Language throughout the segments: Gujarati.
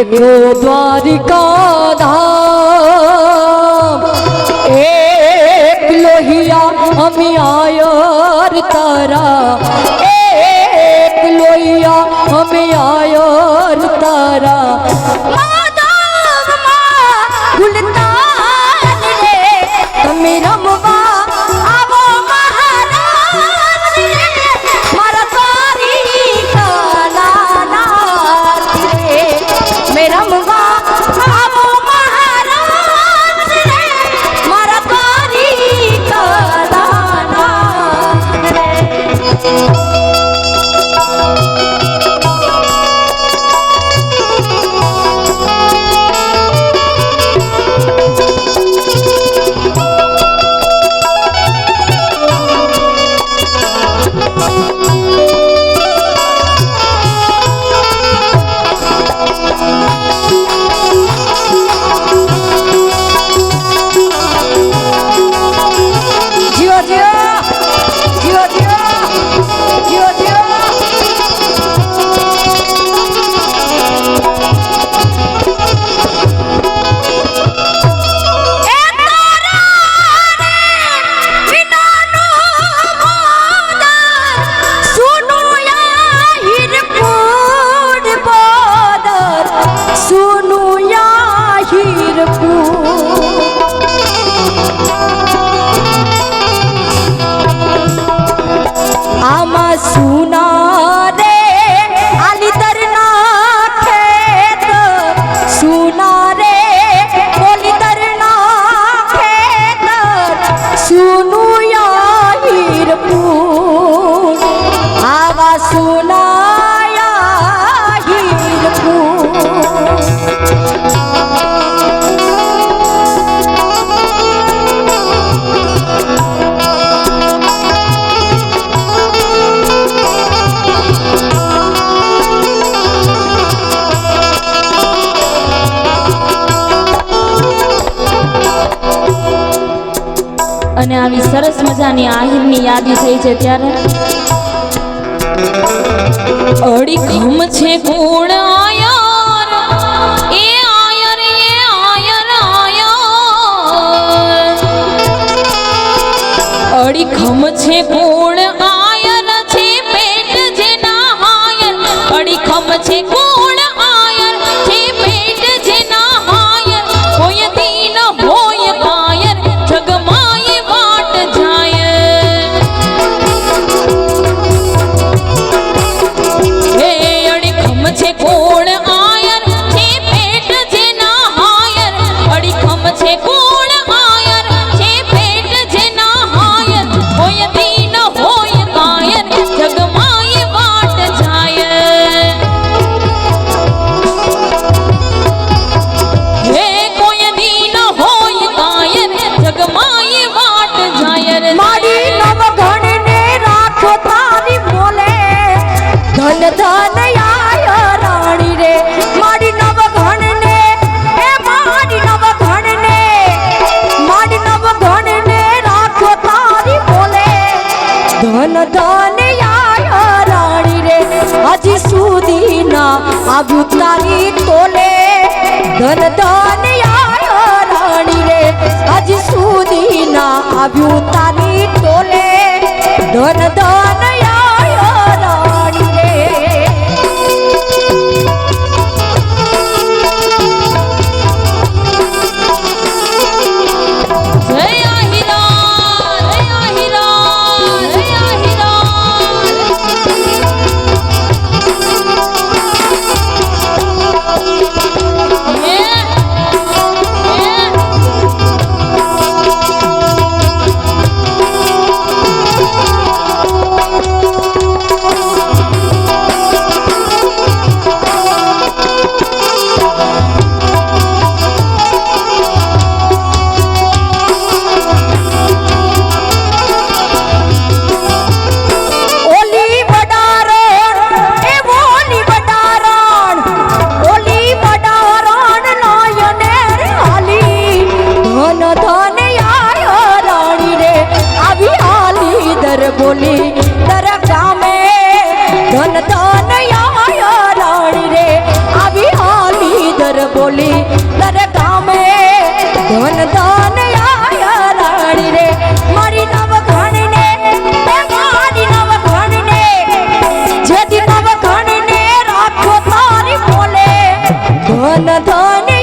একটু দ্বারিকা ধাম। এক লোহিয়া আমি আয়ার তারা। सुनो यार पूर आवा सुना રાજાની આહિરની યાદી થઈ છે ત્યારે અડી ખમ છે કોણ આયર? એ આયર એ આયર આયર. અડી ખમ છે કોણ આગુ તારી તોલે, ધન ધનિયા રાણી રે હજી સુધી ના આવ્યું તારી તોલે, ધન ધનયા રાણી ડોલી દર ગામે ધન ધન આયો રાણી રે. આવી હાલી દર બોલી દર ગામે ધન ધન આયો રાણી રે. મારી નવ ઘણને મારી નવ ઘણને જેથી નવ ઘણને રાખો તારી બોલે. ધન ધન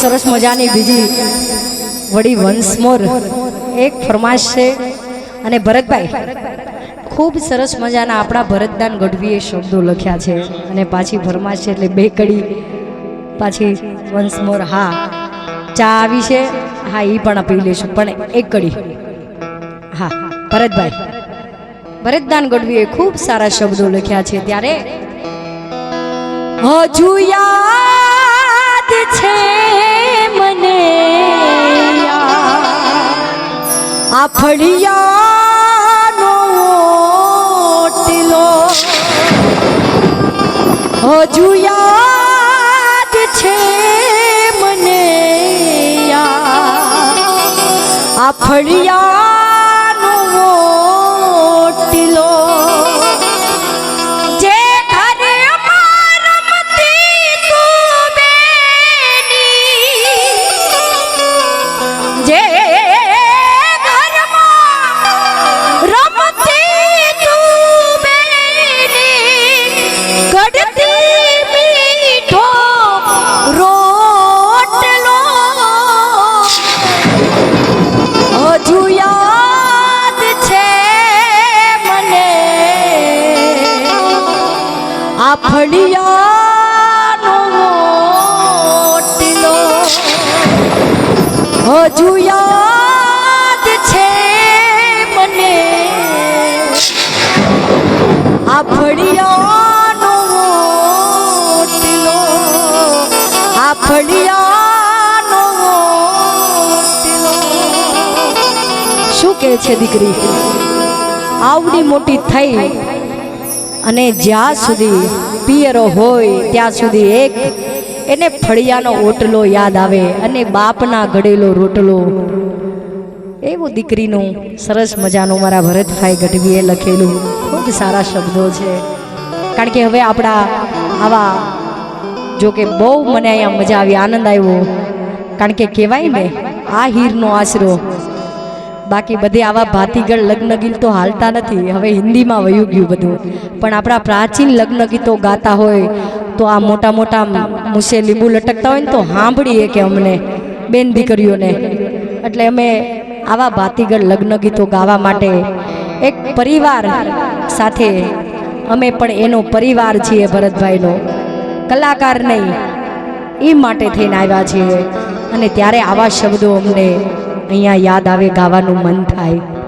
સરસ મજાની બીજી વળી વંશ મોર એક ફરમાશ છે અને ભરતભાઈ ખૂબ સરસ મજાના આપણા ભરતદાન ગઢવીએ શબ્દો લખ્યા છે. અને પાછી ભરમાશ છે એટલે બે કડી. પાછી વન્સ મોર હા. ચા આવી છે? હા એ પણ પી લઈશું, પણ એક કડી. હા, ભરતભાઈ. ભરતદાન ગઢવીએ ખૂબ સારા શબ્દો લખ્યા છે ત્યારે. હજુ યાદ છે મને આ ફળિયાનો હજુ યાદ છે મને આ ફળિયાનો હજુ યાદ છે મને. આ ફળિયાનો આ ફળિયાનો શું કહે છે દીકરી? આવડી મોટી થઈ. અને જ્યાં સુધી પિયરો હોય, ત્યાં સુધી એક એને ફળિયાનો ઓટલો યાદ આવે અને બાપના ઘડેલો રોટલો. એવું દીકરીનું સરસ મજાનું મારા ભરતભાઈ ગઢવીએ લખેલું. ખૂબ સારા શબ્દો છે. કારણ કે હવે આપણા આવા જો કે બહુ મને અહીંયા મજા આવી, આનંદ આવ્યો. કારણ કે કહેવાય ને, આ હીરનો આશરો બાકી બધે આવા ભાતીગળ લગ્ન ગીત હાલતા નથી. હવે હિન્દીમાં વયું ગયું બધું. પણ આપણા પ્રાચીન લગ્ન ગીતો ગાતા હોય તો આ મોટા મોટા મુસે લીંબુ લટકતા હોય ને તો સાંભળીએ કે અમને, બેન દીકરીઓને. એટલે અમે આવા ભાતીગળ લગ્ન ગીતો ગાવા માટે એક પરિવાર સાથે અમે પણ એનો પરિવાર છીએ ભરતભાઈનો. કલાકાર નહીં, એ માટે થઈને આવ્યા છીએ. અને ત્યારે આવા શબ્દો અમને અહીંયા યાદ આવે ગાવાનું મન થાય.